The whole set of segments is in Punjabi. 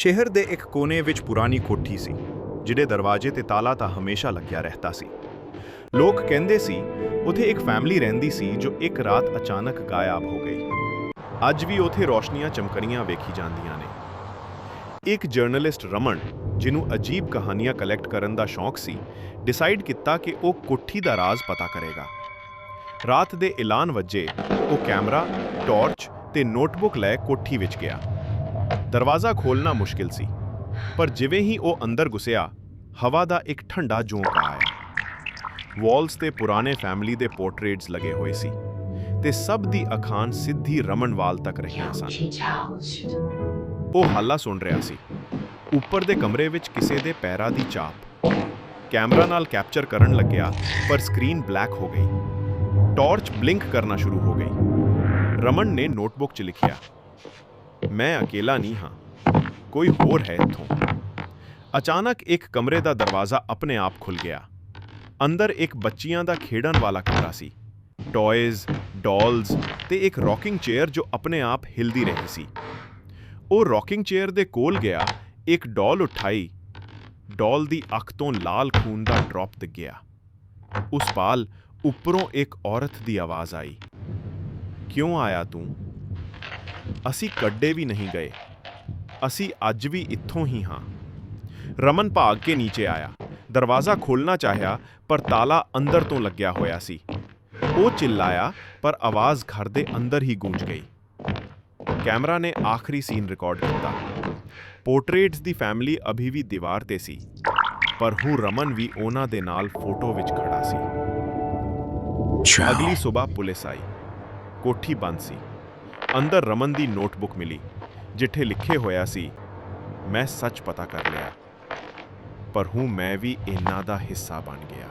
ਸ਼ਹਿਰ ਦੇ ਇੱਕ ਕੋਨੇ ਵਿੱਚ ਪੁਰਾਣੀ ਕੋਠੀ ਸੀ, ਜਿਹਦੇ ਦਰਵਾਜ਼ੇ ਤੇ ਤਾਲਾ ਤਾਂ ਹਮੇਸ਼ਾ ਲੱਗਿਆ ਰਹਿੰਦਾ ਸੀ। ਲੋਕ ਕਹਿੰਦੇ ਸੀ, ਉਥੇ ਇੱਕ ਫੈਮਿਲੀ ਰਹਿੰਦੀ ਸੀ ਜੋ ਇੱਕ ਰਾਤ ਅਚਾਨਕ ਗਾਇਬ ਹੋ ਗਈ। ਅੱਜ ਵੀ ਉਥੇ ਰੋਸ਼ਨੀਆਂ ਚਮਕਣੀਆਂ ਵੇਖੀ ਜਾਂਦੀਆਂ ਨੇ। ਇੱਕ ਜਰਨਲਿਸਟ ਰਮਨ, ਜਿਹਨੂੰ ਅਜੀਬ ਕਹਾਣੀਆਂ ਕਲੈਕਟ ਕਰਨ ਦਾ ਸ਼ੌਂਕ ਸੀ ਡਿਸਾਈਡ ਕੀਤਾ ਕਿ ਉਹ ਕੋਠੀ ਦਾ ਰਾਜ਼ ਪਤਾ ਕਰੇਗਾ। ਰਾਤ ਦੇ ਐਲਾਨ ਵੱਜੇ ਉਹ ਕੈਮਰਾ, ਟਾਰਚ ਤੇ ਨੋਟਬੁੱਕ ਲੈ ਕੋਠੀ ਵਿੱਚ ਗਿਆ। ਦਰਵਾਜ਼ਾ ਖੋਲਣਾ ਮੁਸ਼ਕਿਲ ਸੀ ਪਰ ਜਿਵੇਂ ਹੀ ਉਹ ਅੰਦਰ ਘੁਸਿਆ ਹਵਾ ਦਾ ਇੱਕ ਠੰਡਾ ਝੋਂਕਾ ਆਇਆ। ਵਾਲਸ ਤੇ ਪੁਰਾਣੇ ਫੈਮਿਲੀ ਦੇ ਪੋਰਟਰੇਟਸ ਲਗੇ ਹੋਏ ਸੀ ਤੇ ਸਭ ਦੀ ਅਖਾਨ ਸਿੱਧੀ ਰਮਨਵਾਲ ਤੱਕ ਰਹੀਆਂ ਸਨ। ਉਹ ਹਾਲਾ ਸੁਣ ਰਿਹਾ ਸੀ। ਉੱਪਰ ਦੇ ਕਮਰੇ ਵਿੱਚ ਕਿਸੇ ਦੇ ਪੈਰਾਂ ਦੀ ਚਾਪ। ਕੈਮਰਾ ਨਾਲ ਕੈਪਚਰ ਕਰਨ ਲੱਗਿਆ ਪਰ ਸਕਰੀਨ ਬਲੈਕ ਹੋ ਗਈ। ਟਾਰਚ ਬਲਿੰਕ ਕਰਨਾ ਸ਼ੁਰੂ ਹੋ ਗਈ। ਰਮਨ ਨੇ ਨੋਟਬੁੱਕ 'ਚ ਲਿਖਿਆ ਮੈਂ ਅਕੇਲਾ ਨਹੀਂ ਹਾਂ। ਕੋਈ ਹੋਰ ਹੈ ਇੱਥੋਂ। ਅਚਾਨਕ ਇੱਕ ਕਮਰੇ ਦਾ ਦਰਵਾਜ਼ਾ ਆਪਣੇ ਆਪ ਖੁੱਲ ਗਿਆ। ਅੰਦਰ ਇੱਕ ਬੱਚੀਆਂ ਦਾ ਖੇਡਣ ਵਾਲਾ ਕਮਰਾ ਸੀ। ਟੌਇਜ਼ ਡਾਲਸ ਤੇ ਇੱਕ ਰੌਕਿੰਗ ਚੇਅਰ ਜੋ ਆਪਣੇ ਆਪ ਹਿਲਦੀ ਰਹੀ ਸੀ। ਉਹ ਰੌਕਿੰਗ ਚੇਅਰ ਦੇ ਕੋਲ ਗਿਆ, ਇੱਕ ਡਾਲ ਉਠਾਈ। ਡਾਲ ਦੀ ਅੱਖ ਤੋਂ ਲਾਲ ਖੂਨ ਦਾ ਡ੍ਰੌਪ ਦਿਖ ਗਿਆ। ਉਸ ਪਾਲ ਉੱਪਰੋਂ ਇੱਕ ਔਰਤ ਦੀ ਆਵਾਜ਼ ਆਈ। ਕਿਉਂ ਆਇਆ ਤੂੰ? ਅਸੀਂ ਕੱਡੇ ਵੀ ਨਹੀਂ ਗਏ। ਅਸੀਂ ਅੱਜ ਵੀ ਇੱਥੋਂ ਹੀ ਹਾਂ। ਰਮਨ ਭਾਗ ਕੇ ਨੀਚੇ ਆਇਆ। ਦਰਵਾਜ਼ਾ ਖੋਲਣਾ ਚਾਹਿਆ ਪਰ ਤਾਲਾ ਅੰਦਰ ਤੋਂ ਲੱਗਿਆ ਹੋਇਆ ਸੀ। ਉਹ ਚਿল্লাਇਆ ਪਰ ਆਵਾਜ਼ ਘਰ ਦੇ ਅੰਦਰ ਹੀ ਗੂੰਜ ਗਈ। ਕੈਮਰਾ ਨੇ ਆਖਰੀ ਸੀਨ ਰਿਕਾਰਡ ਕੀਤਾ। ਪੋਰਟਰੇਟਸ ਦੀ ਫੈਮਿਲੀ ਅਭੀ ਵੀ ਦੀਵਾਰ ਤੇ ਸੀ ਪਰ ਹੁਣ ਰਮਨ ਵੀ ਉਹਨਾਂ ਦੇ ਨਾਲ ਫੋਟੋ ਵਿੱਚ ਖੜਾ ਸੀ। ਅਗਲੀ ਸਵੇਰ ਪੁਲਿਸ ਆਈ। ਕੋਠੀ ਬੰਦ ਸੀ। ਅੰਦਰ ਰਮਨ ਦੀ ਨੋਟਬੁੱਕ ਮਿਲੀ, ਜਿੱਥੇ ਲਿਖੇ ਹੋਇਆ ਸੀ, ਮੈਂ ਸੱਚ ਪਤਾ ਕਰ ਲਿਆ, ਪਰ ਹੁਣ ਮੈਂ ਵੀ ਇਹਨਾਂ ਦਾ ਹਿੱਸਾ ਬਣ ਗਿਆ।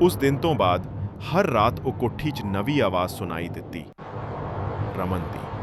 ਉਸ ਦਿਨ ਤੋਂ ਬਾਅਦ ਹਰ ਰਾਤ ਉਹ ਕੋਠੀ 'ਚ ਨਵੀਂ ਆਵਾਜ਼ ਸੁਣਾਈ ਦਿੱਤੀ ਰਮਨ ਦੀ।